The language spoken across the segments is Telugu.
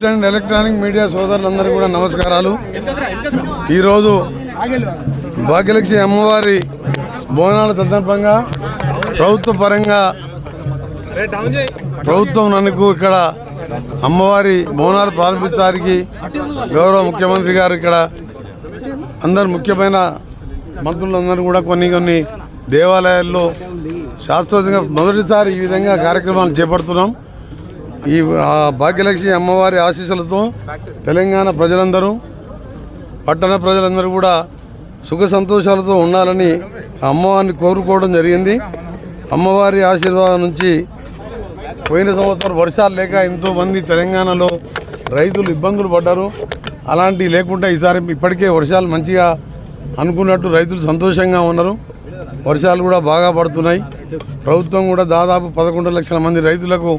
అండ్ ఎలక్ట్రానిక్ మీడియా సోదరులందరికీ కూడా నమస్కారాలు. ఈరోజు భాగ్యలక్ష్మి అమ్మవారి బోనాల సందర్భంగా ప్రభుత్వ పరంగా ప్రభుత్వం నన్నుకు ఇక్కడ అమ్మవారి బోనాలు ప్రారంభించడానికి గౌరవ ముఖ్యమంత్రి గారు ఇక్కడ అందరు ముఖ్యమైన మంత్రులందరూ కూడా కొన్ని కొన్ని దేవాలయాల్లో శాస్త్రోతంగా మొదటిసారి ఈ విధంగా కార్యక్రమాలు చేపడుతున్నాం. ఈ భాగ్యలక్ష్మి అమ్మవారి ఆశీస్సులతో తెలంగాణ ప్రజలందరూ పట్టణ ప్రజలందరూ కూడా సుఖ సంతోషాలతో ఉండాలని ఆ అమ్మవారిని కోరుకోవడం జరిగింది. అమ్మవారి ఆశీర్వాదం నుంచి పోయిన సంవత్సరం వర్షాలు లేక ఎంతోమంది తెలంగాణలో రైతులు ఇబ్బందులు పడ్డారు. అలాంటివి లేకుండా ఈసారి ఇప్పటికే వర్షాలు మంచిగా అనుకున్నట్టు రైతులు సంతోషంగా ఉన్నారు. వర్షాలు కూడా బాగా పడుతున్నాయి. ప్రభుత్వం కూడా దాదాపు పదకొండు లక్షల మంది రైతులకు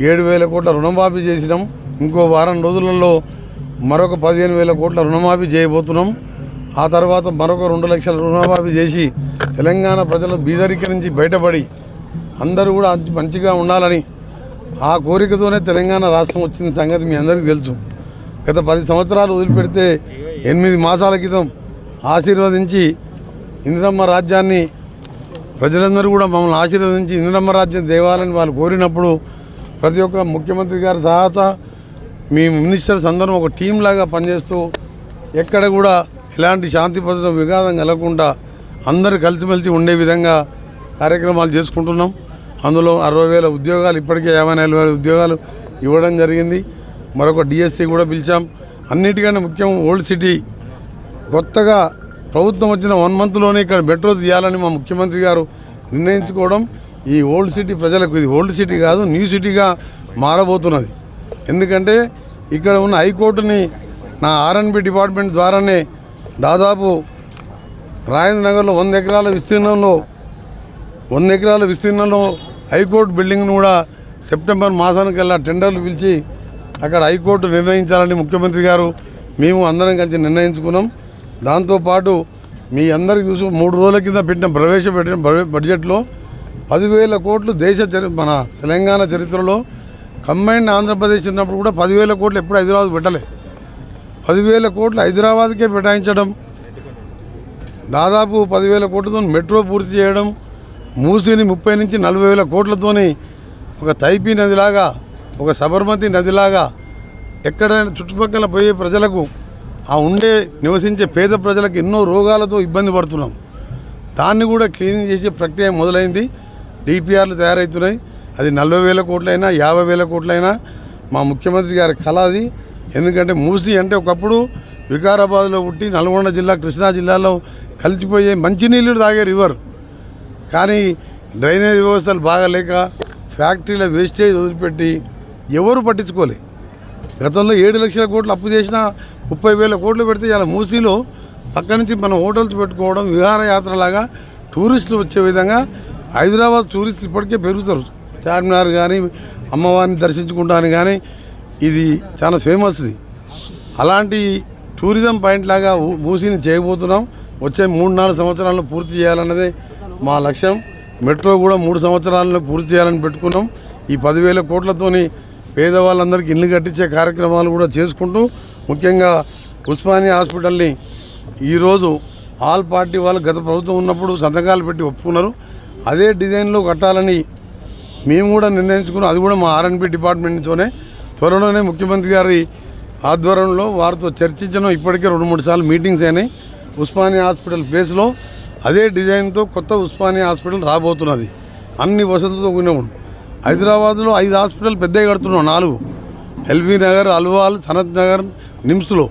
ఏడు వేల కోట్ల రుణమాఫీ చేసినాం. ఇంకో వారం రోజులలో మరొక పదిహేను వేల కోట్ల రుణమాఫీ చేయబోతున్నాం. ఆ తర్వాత మరొక రెండు లక్షల రుణమాఫీ చేసి తెలంగాణ ప్రజలు బీదరికరించి బయటపడి అందరూ కూడా మంచి- మంచిగా ఉండాలని ఆ కోరికతోనే తెలంగాణ రాష్ట్రం వచ్చిన సంగతి మీ అందరికీ తెలుసు. గత పది సంవత్సరాలు వదిలిపెడితే ఎనిమిది మాసాల క్రితం ఆశీర్వదించి ఇందిరమ్మ రాజ్యాన్ని ప్రజలందరూ కూడా మమ్మల్ని ఆశీర్వదించి ఇందిరమ్మ రాజ్యం దేవాలని వాళ్ళు కోరినప్పుడు ప్రతి ఒక్క ముఖ్యమంత్రి గారి తర్వాత మీ మినిస్టర్స్ అందరం ఒక టీం లాగా పనిచేస్తూ ఎక్కడ కూడా ఎలాంటి శాంతి భద్రత విఘాతం కలగకుండా అందరూ కలిసిమెలిసి ఉండే విధంగా కార్యక్రమాలు చేసుకుంటున్నాం. అందులో అరవై వేల ఉద్యోగాలు ఇప్పటికే యాభై నాలుగు వేల ఉద్యోగాలు ఇవ్వడం జరిగింది. మరొక డిఎస్సి కూడా పిలిచాం. అన్నిటికంటే ముఖ్యం ఓల్డ్ సిటీ కొత్తగా ప్రభుత్వం వచ్చిన వన్ మంత్లోనే ఇక్కడ మెట్రో తీయాలని మా ముఖ్యమంత్రి గారు నిర్ణయించుకోవడం. ఈ ఓల్డ్ సిటీ ప్రజలకు ఇది ఓల్డ్ సిటీ కాదు న్యూ సిటీగా మారబోతున్నది. ఎందుకంటే ఇక్కడ ఉన్న హైకోర్టుని నా ఆర్ఎన్బి డిపార్ట్మెంట్ ద్వారానే దాదాపు రాజేంద్ర నగర్లో వంద ఎకరాల విస్తీర్ణంలో వంద ఎకరాల విస్తీర్ణంలో హైకోర్టు బిల్డింగ్ను కూడా సెప్టెంబర్ మాసానికల్లా టెండర్లు పిలిచి అక్కడ హైకోర్టు నిర్ణయించాలని ముఖ్యమంత్రి గారు మేము అందరం కలిసి నిర్ణయించుకున్నాం. దాంతోపాటు మీ అందరికి చూసి మూడు రోజుల కింద పెట్టిన ప్రవేశపెట్టిన బడ్జెట్లో పదివేల కోట్లు దేశ చరి మన తెలంగాణ చరిత్రలో కంబైన్డ్ ఆంధ్రప్రదేశ్ ఉన్నప్పుడు కూడా పదివేల కోట్లు ఎప్పుడు హైదరాబాద్ పెట్టలే. పదివేల కోట్లు హైదరాబాద్కే కేటాయించడం దాదాపు పదివేల కోట్లతో మెట్రో పూర్తి చేయడం మూసిని ముప్పై నుంచి నలభై వేల కోట్లతోని ఒక తైపీ నదిలాగా ఒక సబర్మతి నదిలాగా ఎక్కడైనా చుట్టుపక్కల పోయే ప్రజలకు ఆ ఉండే నివసించే పేద ప్రజలకు ఎన్నో రోగాలతో ఇబ్బంది పడుతున్నాం. దాన్ని కూడా క్లీనింగ్ చేసే ప్రక్రియ మొదలైంది. డిపిఆర్లు తయారవుతున్నాయి అది నలభై వేల కోట్లైనా యాభై వేల కోట్లైనా మా ముఖ్యమంత్రి గారి కళ అది. ఎందుకంటే మూసి అంటే ఒకప్పుడు వికారాబాద్లో పుట్టి నల్గొండ జిల్లా కృష్ణా జిల్లాలో కలిసిపోయే మంచినీళ్ళు తాగే రివర్ కానీ డ్రైనేజ్ వ్యవస్థలు బాగాలేక ఫ్యాక్టరీల వేస్టేజ్ వదిలిపెట్టి ఎవరు పట్టించుకోలే. గతంలో ఏడు లక్షల కోట్లు అప్పు చేసిన ముప్పై వేల కోట్లు పెడితే ఇలా మూసీలో పక్క నుంచి మనం హోటల్స్ పెట్టుకోవడం విహారయాత్రలాగా టూరిస్టులు వచ్చే విధంగా హైదరాబాద్ టూరిస్ట్ ఇప్పటికే పెరుగుతారు. చార్మినార్ కానీ అమ్మవారిని దర్శించుకుంటాను కానీ ఇది చాలా ఫేమస్ది అలాంటి టూరిజం పాయింట్ లాగా మూసీని చేయబోతున్నాం. వచ్చే మూడు నాలుగు సంవత్సరాల్లో పూర్తి చేయాలన్నదే మా లక్ష్యం. మెట్రో కూడా మూడు సంవత్సరాల్లో పూర్తి చేయాలని పెట్టుకున్నాం. ఈ పదివేల కోట్లతోని పేదవాళ్ళందరికీ ఇల్లు కట్టించే కార్యక్రమాలు కూడా చేసుకుంటూ ముఖ్యంగా ఉస్మానియా హాస్పిటల్ని ఈరోజు ఆల్ పార్టీ వాళ్ళు గత ప్రభుత్వం ఉన్నప్పుడు సంతకాలు పెట్టి ఒప్పుకున్నారు. అదే డిజైన్లో కట్టాలని మేము కూడా నిర్ణయించుకున్నాం. అది కూడా మా ఆర్ఎన్బి డిపార్ట్మెంట్తోనే. త్వరలోనే ముఖ్యమంత్రి గారి ఆధ్వర్యంలో వారితో చర్చించడం ఇప్పటికే రెండు మూడు సార్లు మీటింగ్స్ అయినాయి. ఉస్మానియా హాస్పిటల్ ప్లేస్లో అదే డిజైన్తో కొత్త ఉస్మానియా హాస్పిటల్ రాబోతున్నది. అన్ని వసతులతో కూడిన హైదరాబాద్లో ఐదు హాస్పిటల్ పెద్దగా కడుతున్నాం. నాలుగు. ఎల్బీ నగర్ అల్వాల్ సనత్ నగర్ నిమ్స్లో.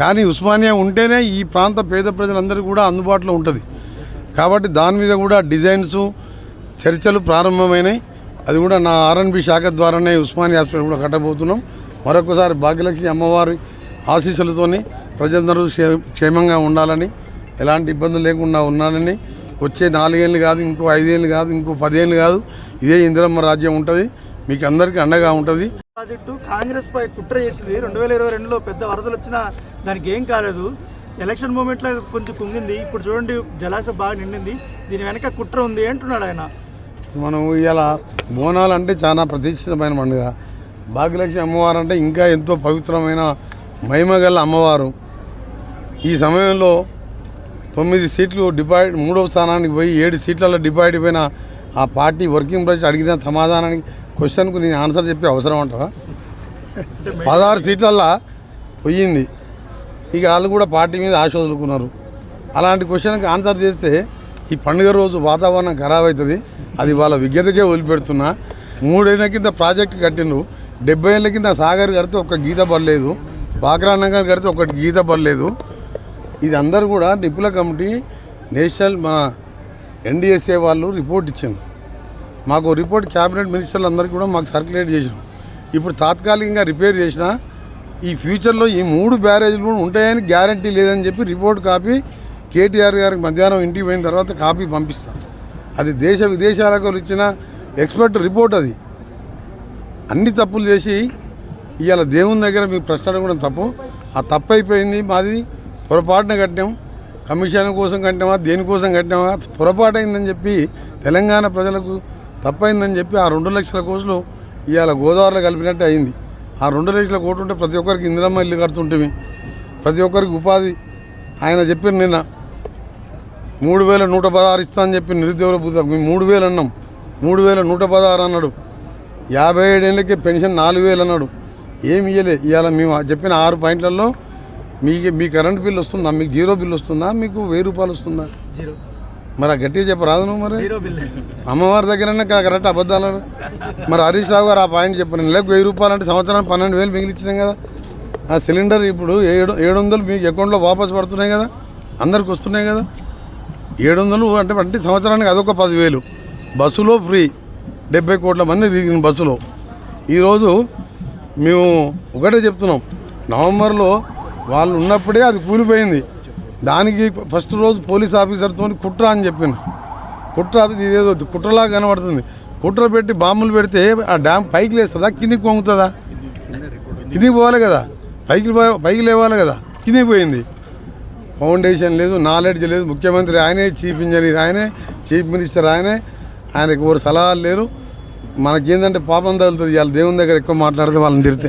కానీ ఉస్మానియా ఉంటేనే ఈ ప్రాంత పేద ప్రజలందరికీ కూడా అందుబాటులో ఉంటుంది. కాబట్టి దాని మీద కూడా డిజైన్స్ చర్చలు ప్రారంభమైనాయి. అది కూడా నా ఆర్ఎన్బి శాఖ ద్వారానే ఉస్మానియా హాస్పిటల్ కూడా కట్టబోతున్నాం. మరొకసారి భాగ్యలక్ష్మి అమ్మవారి ఆశీస్సులతోని ప్రజలందరూ క్షేమంగా ఉండాలని ఎలాంటి ఇబ్బందులు లేకుండా ఉన్నానని వచ్చే నాలుగేళ్ళు కాదు ఇంకో ఐదేళ్ళు కాదు ఇంకో పదేళ్ళు కాదు ఇదే ఇందిరమ్మ రాజ్యం ఉంటుంది. మీకు అందరికీ అండగా ఉంటుంది. ప్రాజెక్టు కాంగ్రెస్ పై కుట్ర చేసింది. రెండు వేల ఇరవై రెండులో పెద్ద వరదలు వచ్చినా దానికి ఏం కాలేదు. ఎలక్షన్ మూమెంట్లో కొంచెం కుంగింది. ఇప్పుడు చూడండి జలాశయం బాగా నిండింది. దీని వెనక కుట్ర ఉంది అంటున్నాడు ఆయన. మనం ఇలా బోనాలు అంటే చాలా ప్రతిష్ఠితమైన పండుగ. భాగ్యలక్ష్మి అమ్మవారు అంటే ఇంకా ఎంతో పవిత్రమైన మహిమగల అమ్మవారు. ఈ సమయంలో తొమ్మిది సీట్లు డిపాయిడ్ మూడవ స్థానానికి పోయి ఏడు సీట్లలో డిపాయిడ్ అయిపోయిన ఆ పార్టీ వర్కింగ్ ప్రెసిడెంట్ అడిగిన సమాధానానికి క్వశ్చన్కు నేను ఆన్సర్ చెప్పే అవసరం అంటావా పదహారు సీట్లల్లో పోయింది. ఇక వాళ్ళు కూడా పార్టీ మీద ఆశ వదులుకున్నారు. అలాంటి క్వశ్చన్కి ఆన్సర్ చేస్తే ఈ పండుగ రోజు వాతావరణం ఖరాబ్ అవుతుంది అది వాళ్ళ విజ్ఞతకే వదిలిపెడుతున్నా. మూడేళ్ళ కింద ప్రాజెక్ట్ కట్టిండ్రు. డెబ్బై ఏళ్ళ కింద సాగర్ కడితే ఒక గీత పర్లేదు బాక్రా నగర్ కడితే ఒకటి గీత పర్లేదు ఇది అందరు కూడా నిపుల కమిటీ నేషనల్ మన ఎన్డీఎస్ఏ వాళ్ళు రిపోర్ట్ ఇచ్చింది మాకు రిపోర్ట్ క్యాబినెట్ మినిస్టర్లు అందరికీ కూడా మాకు సర్క్యులేట్ చేసినాం ఇప్పుడు తాత్కాలికంగా రిపేర్ చేసిన ఈ ఫ్యూచర్లో ఈ మూడు బ్యారేజ్లు కూడా ఉంటాయని గ్యారంటీ లేదని చెప్పి రిపోర్ట్ కాపీ కేటీఆర్ గారికి మధ్యాహ్నం ఇంటికి పోయిన తర్వాత కాపీ పంపిస్తాం. అది దేశ విదేశాలకు ఇచ్చిన ఎక్స్పర్ట్ రిపోర్ట్ అది. అన్ని తప్పులు చేసి ఇవాళ దేవుని దగ్గర మీ ప్రశ్న కూడా తప్పు. ఆ తప్పు అయిపోయింది మాది. పొరపాటున కట్టాం. కమిషన్ కోసం కట్టామా దేనికోసం కట్టామా పొరపాటు అయిందని చెప్పి తెలంగాణ ప్రజలకు తప్పైందని చెప్పి ఆ రెండు లక్షల కోట్లు ఇవాళ గోదావరిలో కలిపినట్టు అయింది. ఆ రెండు లక్షల కోట్లు ఉంటే ప్రతి ఒక్కరికి ఇందిరమ్మ ఇల్లు కడుతుంటే ప్రతి ఒక్కరికి ఉపాధి. ఆయన చెప్పిన నిన్న మూడు వేల నూట పదహారు ఇస్తా అని చెప్పి నిరుద్యోగుల బుద్ధ మూడు వేలు అన్నాం. మూడు వేల నూట పదహారు అన్నాడు. యాభై ఏడేళ్ళకి పెన్షన్ నాలుగు వేలు అన్నాడు. ఏమి ఇయ్యలే. ఇవాళ మేము చెప్పిన ఆరు పాయింట్లలో మీకు మీ కరెంట్ బిల్ వస్తుందా? మీకు జీరో బిల్ వస్తుందా? మీకు వెయ్యి రూపాయలు వస్తుందా? జీరో. మరి ఆ గట్టిగా చెప్పరాదు నువ్వు మరి? అమ్మవారి దగ్గరనే కరెక్ట్ అబద్ధాలు. మరి హరీష్ రావు గారు ఆ పాయింట్ చెప్పారు నెలకు వెయ్యి రూపాయలు అంటే సంవత్సరానికి పన్నెండు వేలు మిగిలిచ్చినాం కదా. ఆ సిలిండర్ ఇప్పుడు ఏడు ఏడు వందలు మీకు అకౌంట్లో వాపస్ పడుతున్నాయి కదా. అందరికి వస్తున్నాయి కదా. ఏడు వందలు అంటే అంటే సంవత్సరానికి అదొక పదివేలు. బస్సులో ఫ్రీ. డెబ్బై కోట్ల మంది తిరిగిన బస్సులో. ఈరోజు మేము ఒకటే చెప్తున్నాం. నవంబర్లో వాళ్ళు ఉన్నప్పుడే అది కూలిపోయింది. దానికి ఫస్ట్ రోజు పోలీస్ ఆఫీసర్తో కుట్ర అని చెప్పాను. కుట్ర ఇదేదో కుట్రలాగా కనబడుతుంది. కుట్ర పెట్టి బాంబులు పెడితే ఆ డ్యామ్ పైకి లేస్తుందా? కిందికి పొంగుతుందా? కిందికి పోవాలి కదా. పైకి పో- పైకి లేవాలి కదా. కిందికి పోయింది. ఫౌండేషన్ లేదు నాలెడ్జ్ లేదు. ముఖ్యమంత్రి ఆయనే చీఫ్ ఇంజనీర్ ఆయనే చీఫ్ మినిస్టర్ ఆయనే. ఆయనకు ఎవరు సలహాలు లేరు. మనకేందంటే పాపం తగులుతుంది. వాళ్ళ దేవుని దగ్గర ఎక్కువ మాట్లాడితే వాళ్ళని తిరితే